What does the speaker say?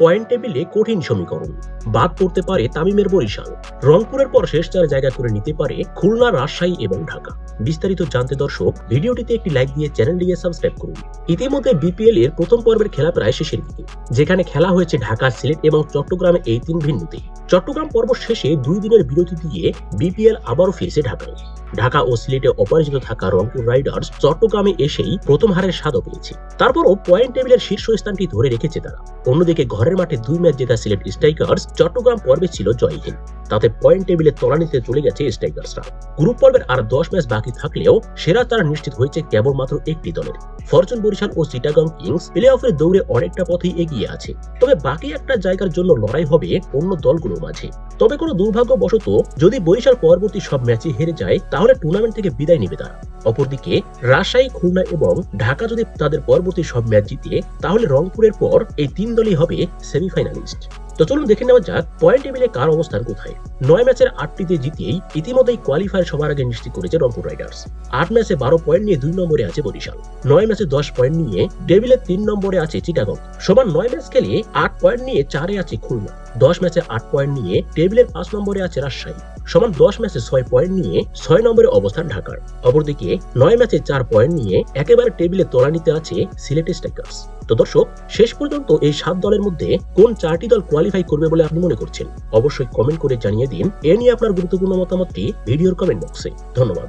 Point টেবিলে কঠিন সমীকরণ। বাদ পড়তে পারে তামিমের বরিশাল। রংপুরের পর শেষ চার জায়গা করে নিতে পারে খুলনা, রাজশাহী এবং ঢাকা। বিস্তারিত জানতে দর্শক, ভিডিওটিতে একটি লাইক দিয়ে চ্যানেলটিকে সাবস্ক্রাইব করুন। ইতিমধ্যে বিপিএল এর প্রথম পর্বের খেলা প্রায় শেষের দিকে, যেখানে খেলা হয়েছে ঢাকা সিলেট এবং চট্টগ্রামে এই তিন ভিন্নতে। চট্টগ্রাম পর্ব শেষে দুই দিনের বিরতি দিয়ে বিপিএল আবারও ফিরছে ঢাকায়। ঢাকা ও সিলেটে অপরাজিত থাকা রংপুর রাইডার্স চট্টগ্রামে এসেই প্রথম হারের স্বাদও পেয়েছে। তারপরও পয়েন্ট টেবিলের শীর্ষস্থানটি ধরে রেখেছে তারা। অন্যদিকে ঘরের মাঠে দুই ম্যাচ জেতা সিলেট স্ট্রাইকার্স, চট্টগ্রাম পর্বে ছিল জয়হীন। তাতে পয়েন্ট টেবিলে তলানিতে চলে গেছে স্ট্রাইকার্সরা। গ্রুপ পর্বের আর দশ ম্যাচ বাকি থাকলেও সেরা তারা নিশ্চিত হয়েছে কেবলমাত্র একটি দলের। ফরচুন বরিশাল ও চিটাগং কিংস প্লে অফের দৌড়ে অনেকটা পথেই এগিয়ে আছে। তবে বাকি একটা জায়গার জন্য লড়াই হবে অন্য দলগুলোর মাঝে। তবে কোনো দুর্ভাগ্যবশত যদি বরিশাল পরবর্তী সব ম্যাচে হেরে যায়, তাহলে টুর্নামেন্ট থেকে বিদায় নেবে তারা। অপরদিকে রাজশাহী, খুলনা এবং ঢাকা যদি তাদের পরবর্তী সব ম্যাচ জিতে, তাহলে রংপুরের পর এই তিন দলই হবে সেমিফাইনালিস্ট তো চলুন দেখে নেওয়া যাক পয়েন্ট টেবিলে কার অবস্থান কোথায়? নয় ম্যাচের আটটিতে জিতেই ইতিমধ্যেই কোয়ালিফায়ার সবার আগে নিশ্চিত করেছে রংপুর রাইডার্স আট ম্যাচে বারো পয়েন্ট নিয়ে দুই নম্বরে আছে বরিশাল। নয় ম্যাচে দশ পয়েন্ট নিয়ে টেবিলের তিন নম্বরে আছে চিটাগং। সমান নয় ম্যাচ খেলে আট পয়েন্ট নিয়ে চারে আছে খুলনা। দশ ম্যাচে আট পয়েন্ট নিয়ে টেবিলের পাঁচ নম্বরে আছে রাজশাহী। সমান দশ ম্যাচে ছয় পয়েন্ট নিয়ে ছয় নম্বরে অবস্থান ঢাকার। অপরদিকে নয় ম্যাচে চার পয়েন্ট নিয়ে একেবারে টেবিলে তলানিতে আছে সিলেট স্ট্রাইকার্স তো দর্শক, শেষ পর্যন্ত এই সাত দলের মধ্যে কোন চারটি দল কোয়ালিফাই করবে বলে আপনি মনে করছেন? অবশ্যই কমেন্ট করে জানিয়ে দিন। এ নিয়ে আপনার গুরুত্বপূর্ণ মতামতটি ভিডিওর কমেন্ট বক্সে ধন্যবাদ।